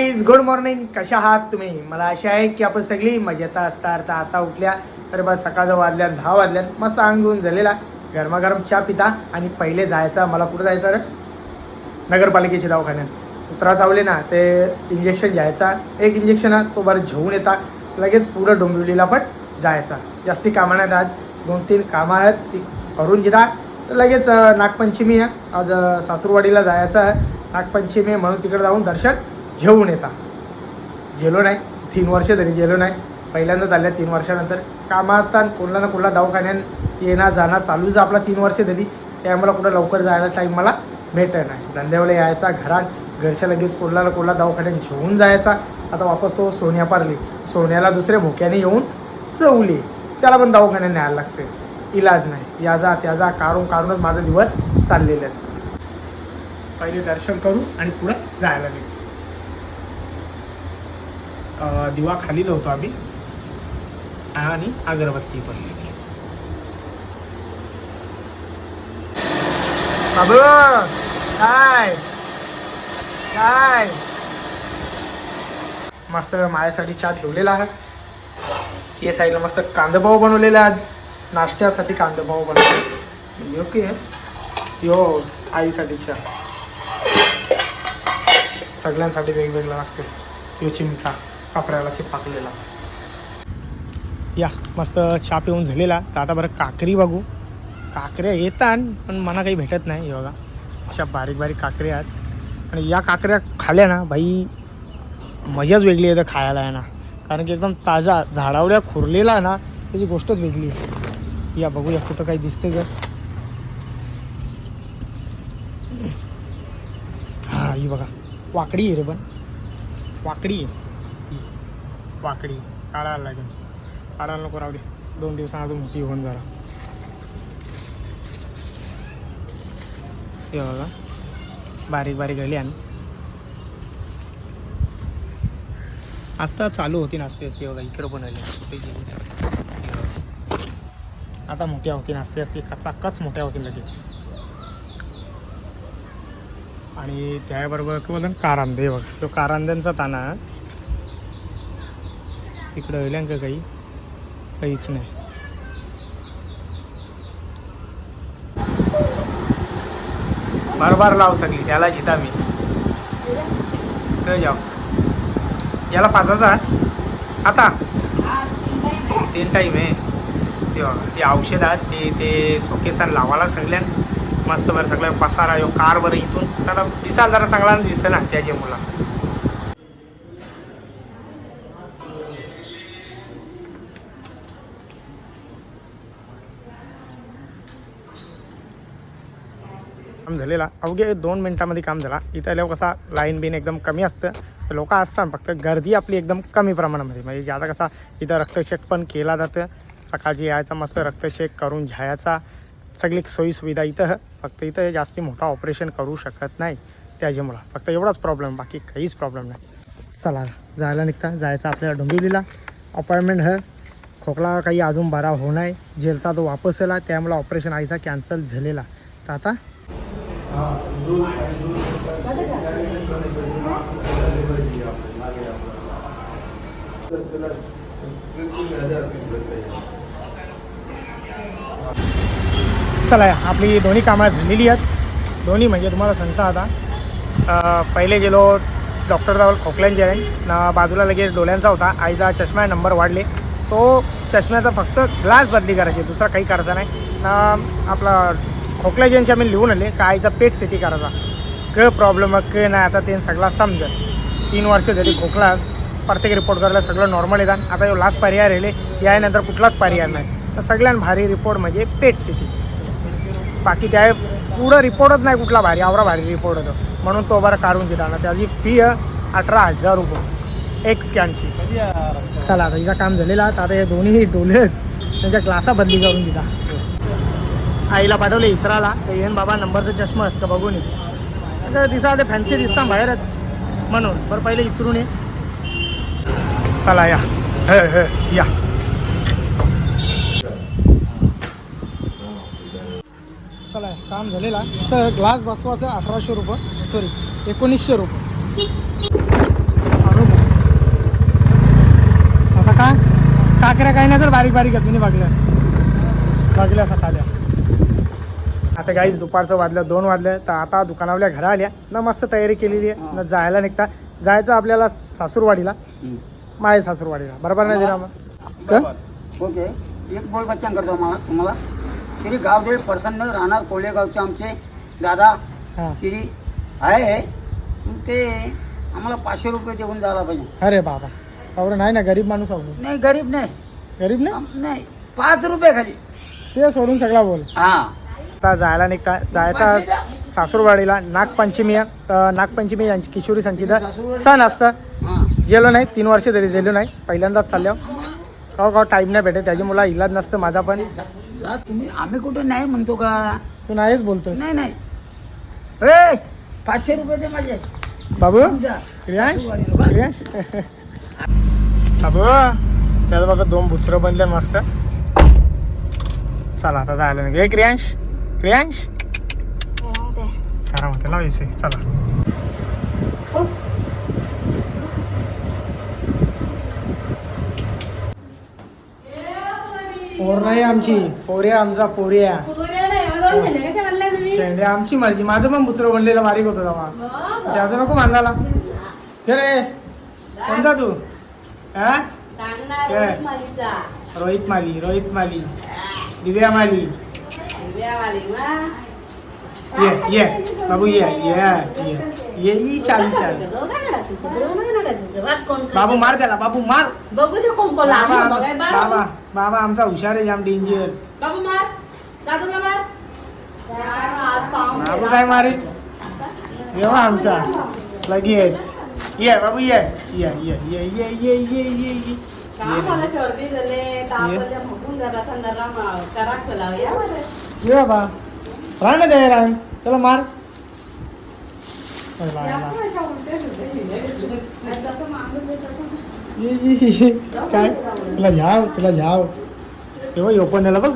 Guys good morning कशा आहात तुम्ही? मला आशा आहे की आपण सगळी मजेत असता अर्थ आता उठल्या तर बस सकाळचं वाजल्या दहा वाजल्या मस्त अंगून झालेला. गरमागरम चहा पिता आणि पहिले जायचा मला कुठं जायचं रे? नगरपालिकेच्या दवाखान्यात. त्रास आवले ना ते इंजेक्शन घ्यायचा. एक इंजेक्शन तो बरं घेऊन येता. लगेच पुढं डोंबिवलीला पण जायचा. जास्ती कामं नाहीत आज. दोन तीन कामं आहेत ती करून घेता. लगेच नागपंचमी आहे. आज सासूरवाडीला जायचं आहे. नागपंचमी म्हणून तिकडे जाऊन दर्शन घेऊन येता गेलो नाही. तीन वर्ष तरी गेलो नाही. पहिल्यांदा झाल्या तीन वर्षानंतर. कामं असतात कोणला ना कोणला दवाखान्यात येणं जाणं चालूच आपला तीन वर्ष तरी त्यामुळे कुठं लवकर जायला टाईम मला भेटत नाही. धंद्यावेळी यायचा घरात घरच्या लगेच कोणला ना कोणला दवाखान्यात घेऊन जायचा. आता वापस तो सोन्या पारली. सोन्याला दुसऱ्या भोक्याने येऊन चवली. त्याला पण दवाखान्यात न्यायला लागते इलाज नाही. याचा त्याचा कारून कारूनच माझा दिवस चाललेले आहेत पहिले दर्शन करू आणि पुढं जायला लागेल दिवा खाली लावतो आम्ही. आणि अगरबत्ती पण. बाबू काय? काय? मस्त माझ्यासाठी चहा ठेवलेला आहे या साईडला मस्त कांदापाव बनवलेला आहे नाश्त्यासाठी कांदापाव बनवले योग्य आहे. यो आईसाठी चहा. सगळ्यांसाठी वेगवेगळं लागते यो चिमटा. कपड्याला चिपाकलेला. या मस्त चहा पिऊन झालेला. तर आता बरं काकरी बघू. काकऱ्या येतात पण मला काही भेटत नाही हे बघा. अशा बारीक बारीक काकऱ्या आहेत. आणि या काकऱ्या खाल्या ना बाई मजाच वेगळी आहे तर खायला आहे ना. कारण की एकदम ताजा झाडावल्या खुरलेला आहे ना त्याची गोष्टच वेगळी आहे. या बघूया कुठं काही दिसते का हा ही बघा. वाकडी आहे रे पण. वाकडी आहे. पाकडी काढायला लागेल. काढायला नको राहू दे. दोन दिवसांना अजून मोठी होऊन जरा हे बघा. बारीक बारीक आली आणि. आता चालू होती नाचते असते बघा इकडं पण आली. आता मोठ्या होती नाचते असते कचाकच मोठ्या होतील लगेच. आणि त्याबरोबर कारांदे बघा. तो कारांद्यांचा ताना तिकडं येईल का काही काहीच नाही. बरोबर लाव सगळी त्याला जिता मी. जाऊ. याला पाचाचा आता. तीन टाईम आहे. ते बघा ते औषधात ते ते सोकेसान लावायला सगळ्यां मस्त बरं सगळं पसारा यो कार बरं इथून. सगळं दिसाल जरा चांगला दिसेल ना त्याच्या मुला काम झालेला. अवघे दोन मिनटामध्ये काम झाला. इथं आल्यावर कसा लाईन बिन एकदम कमी असतं. लोक असतात फक्त गर्दी आपली एकदम कमी प्रमाणामध्ये. म्हणजे ज्यादा कसा इथं रक्तचेक पण केला जातं. सकाळची यायचा मस्त रक्तचेक करून घ्यायचा सगळी सोयीसुविधा इथं. फक्त इथं जास्ती मोठा ऑपरेशन करू शकत नाही. त्याच्यामुळं. फक्त एवढाच प्रॉब्लेम बाकी काहीच प्रॉब्लेम नाही. चला जायला निघता. जायचं आपल्याला डोंबिवलीला. अपॉइंटमेंट है. खोकला काही अजून बरा होणार नाही जेलता तो वापस आला. त्यामुळं ऑपरेशन आईचा कॅन्सल झालेला. तर आता चला आपली दोन्ही कामं झालेली आहेत. दोन्ही म्हणजे तुम्हाला सांगता आता. पहिले गेलो डॉक्टरजवळ खोकल्यांचे आहे. बाजूला लगेच डोळ्यांचा होता. आईचा चष्मा नंबर वाढले. तो चष्म्याचा फक्त ग्लास बदली करायची दुसरा काही करायचा नाही. ना आपला खोकला खोकल्याचे आम्ही लिहून आले का आईचा पेट सिटी करायचा. क प्रॉब्लेम क नाही आता ते सगळा समजत तीन वर्ष झाली खोकला. प्रत्येक रिपोर्ट करायला सगळं नॉर्मल येतात. आता लास्ट पर्याय राहिले. यानंतर कुठलाच पर्याय नाही. तर सगळ्यात भारी रिपोर्ट म्हणजे पेट सिटी. बाकी त्या पुढं रिपोर्टच नाही कुठला भारी आवरा भारी रिपोर्ट होतो. म्हणून तो बरं काढून दिला ना त्याची फी अठरा हजार रुपये. एक स्कॅनची चला आता हिचा काम झालेला आता हे दोन्ही डोले त्यांच्या क्लासा बदली करून दिला आईला पाठवले इसराला ते येऊन बाबा नंबरचं चष्मा असतं बघून ये. दिसा ते फॅन्सी दिसता बाहेरच. म्हणून बरं पहिले इसरून ये. चला या. हे या. चला काम झालेला. सर ग्लास बसवाचं अठराशे रुपये. सॉरी एकोणीसशे रुपये. आता का काकऱ्या काही नाही तर बारीक बारीक आहेत मी भागल्या भागल्या सकाळ्या आता काहीच दुपारचं वाजलं दोन वाजलं तर आता दुकानावल्या घरा आल्या ना मस्त तयारी केलेली आहे. ना जायला निघता. जायचं आपल्याला सासूरवाडीला. माझ्या सासूरवाडीला. बरोबर नाही दिला मग? ओके. एक बोल बच्चन करतो मला तुम्हाला. श्री गावदेव प्रसन्न राहणार कोलेगावचे आमचे दादा. श्री आहे ते आम्हाला पाचशे रुपये देऊन जायला पाहिजे. अरे बाबा. सावरं नाही ना गरीब माणूस आहो नाही गरीब नाही. गरीब नाही पाच रुपये खाली. ते सोडून सगळा बोल. हा. आता जायला निघता जायचा सासूरवाडीला नागपंचमी नागपंचमी यांची किशोरी संचित सण असतं. गेलो नाही तीन वर्ष तरी गेलो नाही. पहिल्यांदाच चाललो. का का टाईम नाही भेटत. त्याची मुला इलाज नसतं माझा पण. तुम्ही आम्ही कुठे नाही म्हणतो का? तू नाहीच बोलतोस. नाही नाही. ए पाचशे रुपये दे माझे. बाबू जा. क्रियांश क्रियांश बाबू त्याला बघा दोन बुचरं बनले मस्त. चला आता जायला नाही क्रियांश क्रियांश खरा होते ना वैसे चला. पोर नाही आमची. पोऱ्या आमचा पोऱ्या शेंड्या आमची मर्जी. माझं पण बुचरं बनलेलं बारीक होतं तेव्हा. त्याचं नको मानला ते रे. कोणता तू? हा? रोहित माली रोहित माली. दिव्या माली. ये ये बाबू ये ये ये ये ई चावी चावी बाबू मार त्याला बाबू मार बघू दे कोण कोण बाबा बाबा आमचा हुशार आहे जाम डेंजर बाबू मार दादूला मार बाबू काय मारे येवा आमचा लगेच ये बाबू ये ये ये ये ये ये ये ये ये का मला सर्दी झाले ताप आले भोगून जरा संध्याला करा लाव या बरं Iya apa? Terang ada ya Coba Mar.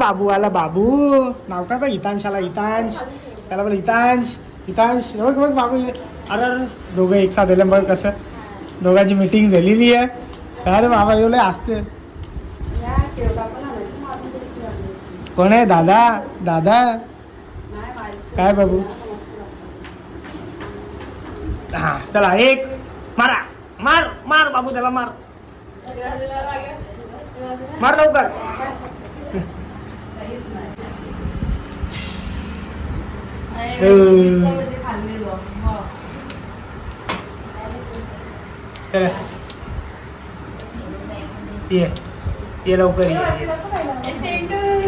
babu ala babu. Nau kata itan sala itan. Kalau boleh itan, itan. Coba coba babu. Ada dua gaya ikhlas dalam bar kasar. Dua gaya meeting dalili ya. Kalau babu yule aste. Ya, siapa pun कोण आहे? दादा? दादा. काय बाबू? हा चला एक. मारा. मार मार बाबू त्याला मार. मार लवकर. म्हणजे. हो. ये. ये लवकर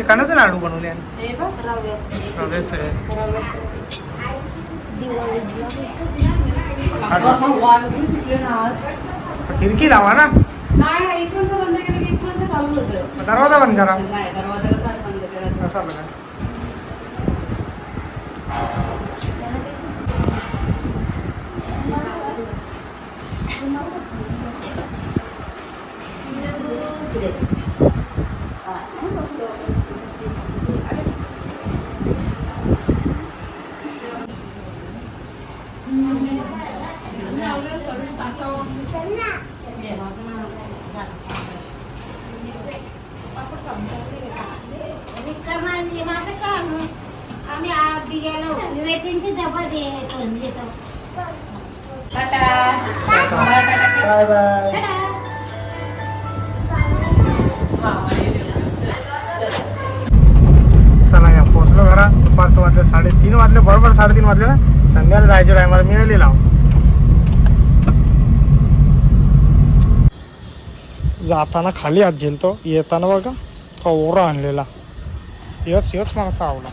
कानाचं लाडू बनवले हे बघ रव्याचे. रव्याचं. आहे. रव्याचे असं. वाळून सुटले ना आज. खिडकी लावा ना. नाही नाही इकडून तर बंद केलं की इकडून चालू होतं. दरवाजा बंद करा. नाही कसा बंद करायचा असा बघा चला या पोचलो घरा. दुपारचं वाजले साडेतीन वाजले बरोबर साडेतीन वाजले ना? संध्याला जायच्या टायमाला मिळाली लाव जाताना खाली हात झेलतो येताना बघा कवरा आणलेला. यस यस मला चावला